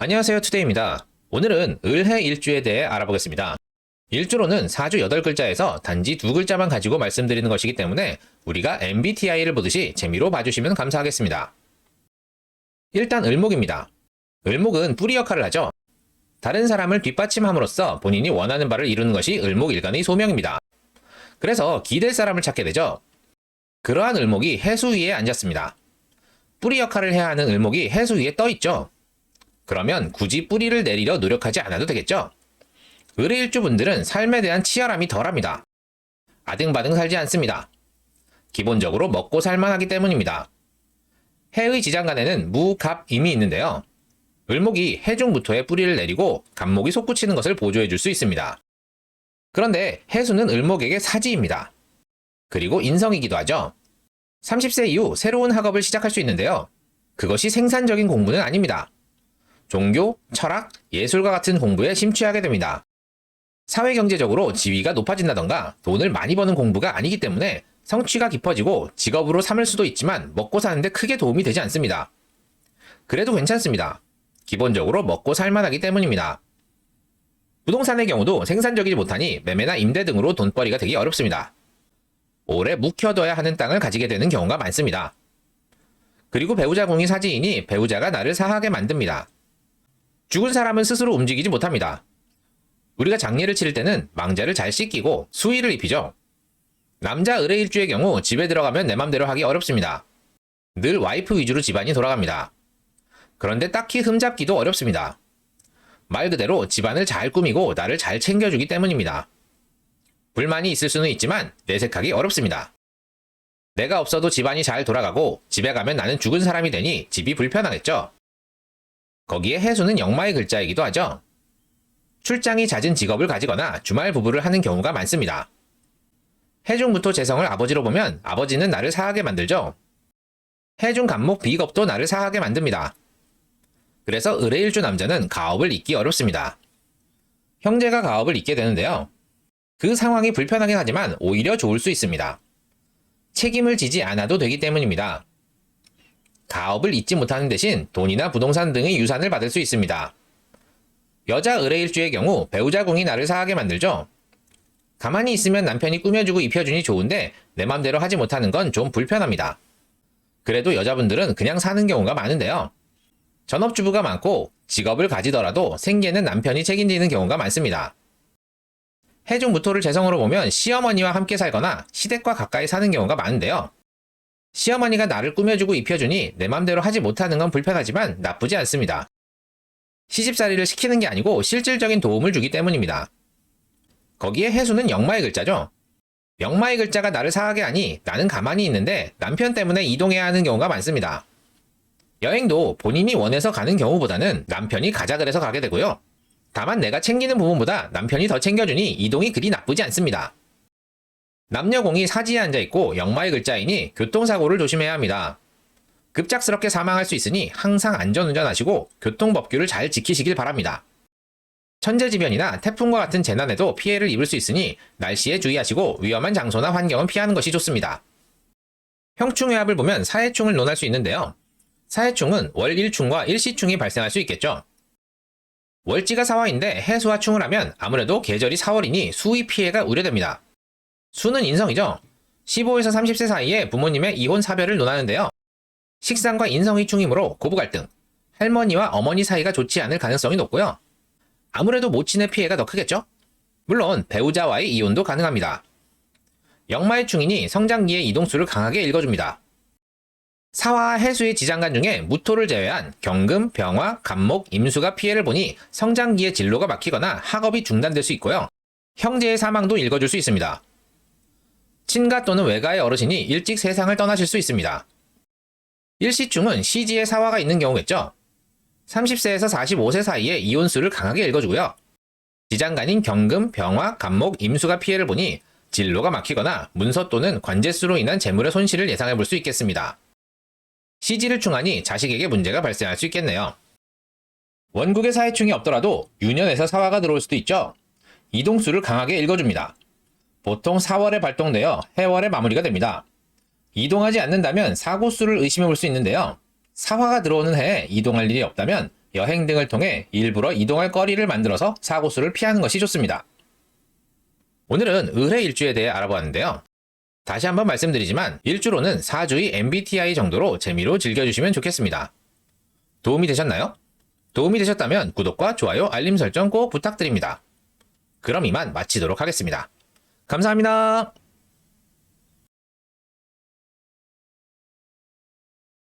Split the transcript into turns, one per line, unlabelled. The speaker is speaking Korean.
안녕하세요 투데이입니다. 오늘은 을해 일주에 대해 알아보겠습니다. 일주로는 4주 8글자에서 단지 두 글자만 가지고 말씀드리는 것이기 때문에 우리가 MBTI를 보듯이 재미로 봐주시면 감사하겠습니다. 일단 을목입니다. 을목은 뿌리 역할을 하죠. 다른 사람을 뒷받침함으로써 본인이 원하는 바를 이루는 것이 을목 일간의 소명입니다. 그래서 기댈 사람을 찾게 되죠. 그러한 을목이 해수 위에 앉았습니다. 뿌리 역할을 해야 하는 을목이 해수 위에 떠 있죠. 그러면 굳이 뿌리를 내리려 노력하지 않아도 되겠죠? 을의 일주분들은 삶에 대한 치열함이 덜합니다. 아등바등 살지 않습니다. 기본적으로 먹고 살만하기 때문입니다. 해의 지장간에는 무, 갑, 임이 있는데요. 을목이 해중부터의 뿌리를 내리고 갑목이 솟구치는 것을 보조해 줄 수 있습니다. 그런데 해수는 을목에게 사지입니다. 그리고 인성이기도 하죠. 30세 이후 새로운 학업을 시작할 수 있는데요. 그것이 생산적인 공부는 아닙니다. 종교, 철학, 예술과 같은 공부에 심취하게 됩니다. 사회 경제적으로 지위가 높아진다던가 돈을 많이 버는 공부가 아니기 때문에 성취가 깊어지고 직업으로 삼을 수도 있지만 먹고 사는데 크게 도움이 되지 않습니다. 그래도 괜찮습니다. 기본적으로 먹고 살만하기 때문입니다. 부동산의 경우도 생산적이지 못하니 매매나 임대 등으로 돈벌이가 되기 어렵습니다. 오래 묵혀둬야 하는 땅을 가지게 되는 경우가 많습니다. 그리고 배우자 공이 사지이니 배우자가 나를 사하게 만듭니다. 죽은 사람은 스스로 움직이지 못합니다. 우리가 장례를 치를 때는 망자를 잘 씻기고 수의를 입히죠. 남자 의뢰 일주의 경우 집에 들어가면 내 맘대로 하기 어렵습니다. 늘 와이프 위주로 집안이 돌아갑니다. 그런데 딱히 흠잡기도 어렵습니다. 말 그대로 집안을 잘 꾸미고 나를 잘 챙겨주기 때문입니다. 불만이 있을 수는 있지만 내색하기 어렵습니다. 내가 없어도 집안이 잘 돌아가고 집에 가면 나는 죽은 사람이 되니 집이 불편하겠죠. 거기에 해수는 영마의 글자이기도 하죠. 출장이 잦은 직업을 가지거나 주말 부부를 하는 경우가 많습니다. 해중부터 재성을 아버지로 보면 아버지는 나를 사하게 만들죠. 해중 간목 비겁도 나를 사하게 만듭니다. 그래서 을의일주 남자는 가업을 잇기 어렵습니다. 형제가 가업을 잇게 되는데요. 그 상황이 불편하긴 하지만 오히려 좋을 수 있습니다. 책임을 지지 않아도 되기 때문입니다. 가업을 잊지 못하는 대신 돈이나 부동산 등의 유산을 받을 수 있습니다. 여자 의뢰일주의 경우 배우자 공이 나를 사하게 만들죠. 가만히 있으면 남편이 꾸며주고 입혀주니 좋은데 내 맘대로 하지 못하는 건 좀 불편합니다. 그래도 여자분들은 그냥 사는 경우가 많은데요. 전업주부가 많고 직업을 가지더라도 생계는 남편이 책임지는 경우가 많습니다. 해중 무토를 재성으로 보면 시어머니와 함께 살거나 시댁과 가까이 사는 경우가 많은데요. 시어머니가 나를 꾸며주고 입혀주니 내 맘대로 하지 못하는 건 불편하지만 나쁘지 않습니다. 시집살이를 시키는 게 아니고 실질적인 도움을 주기 때문입니다. 거기에 해수는 영마의 글자죠. 영마의 글자가 나를 사하게 하니 나는 가만히 있는데 남편 때문에 이동해야 하는 경우가 많습니다. 여행도 본인이 원해서 가는 경우보다는 남편이 가자 그래서 가게 되고요. 다만 내가 챙기는 부분보다 남편이 더 챙겨주니 이동이 그리 나쁘지 않습니다. 남녀공이 사지에 앉아 있고 영마의 글자이니 교통사고를 조심해야 합니다. 급작스럽게 사망할 수 있으니 항상 안전운전하시고 교통법규를 잘 지키시길 바랍니다. 천재지변이나 태풍과 같은 재난에도 피해를 입을 수 있으니 날씨에 주의하시고 위험한 장소나 환경은 피하는 것이 좋습니다. 형충회합을 보면 사해충을 논할 수 있는데요. 사해충은 월 1충과 일시충이 발생할 수 있겠죠. 월지가 사화인데 해수와 충을 하면 아무래도 계절이 4월이니 수의 피해가 우려됩니다. 수는 인성이죠. 15에서 30세 사이에 부모님의 이혼 사별을 논하는데요. 식상과 인성이 충이므로 고부 갈등, 할머니와 어머니 사이가 좋지 않을 가능성이 높고요. 아무래도 모친의 피해가 더 크겠죠? 물론 배우자와의 이혼도 가능합니다. 역마의 충인이 성장기의 이동수를 강하게 읽어줍니다. 사화와 해수의 지장간 중에 무토를 제외한 경금, 병화, 간목, 임수가 피해를 보니 성장기의 진로가 막히거나 학업이 중단될 수 있고요. 형제의 사망도 읽어줄 수 있습니다. 친가 또는 외가의 어르신이 일찍 세상을 떠나실 수 있습니다. 일시충은 시지에 사화가 있는 경우겠죠. 30세에서 45세 사이에 이혼수를 강하게 읽어주고요. 지장간인 경금, 병화, 간목, 임수가 피해를 보니 진로가 막히거나 문서 또는 관제수로 인한 재물의 손실을 예상해 볼 수 있겠습니다. 시지를 충하니 자식에게 문제가 발생할 수 있겠네요. 원국의 사회충이 없더라도 유년에서 사화가 들어올 수도 있죠. 이동수를 강하게 읽어줍니다. 보통 4월에 발동되어 해월에 마무리가 됩니다. 이동하지 않는다면 사고 수를 의심해 볼 수 있는데요. 사화가 들어오는 해에 이동할 일이 없다면 여행 등을 통해 일부러 이동할 거리를 만들어서 사고 수를 피하는 것이 좋습니다. 오늘은 의뢰 일주에 대해 알아보았는데요. 다시 한번 말씀드리지만 일주로는 4주의 MBTI 정도로 재미로 즐겨주시면 좋겠습니다. 도움이 되셨나요? 도움이 되셨다면 구독과 좋아요, 알림 설정 꼭 부탁드립니다. 그럼 이만 마치도록 하겠습니다. 감사합니다.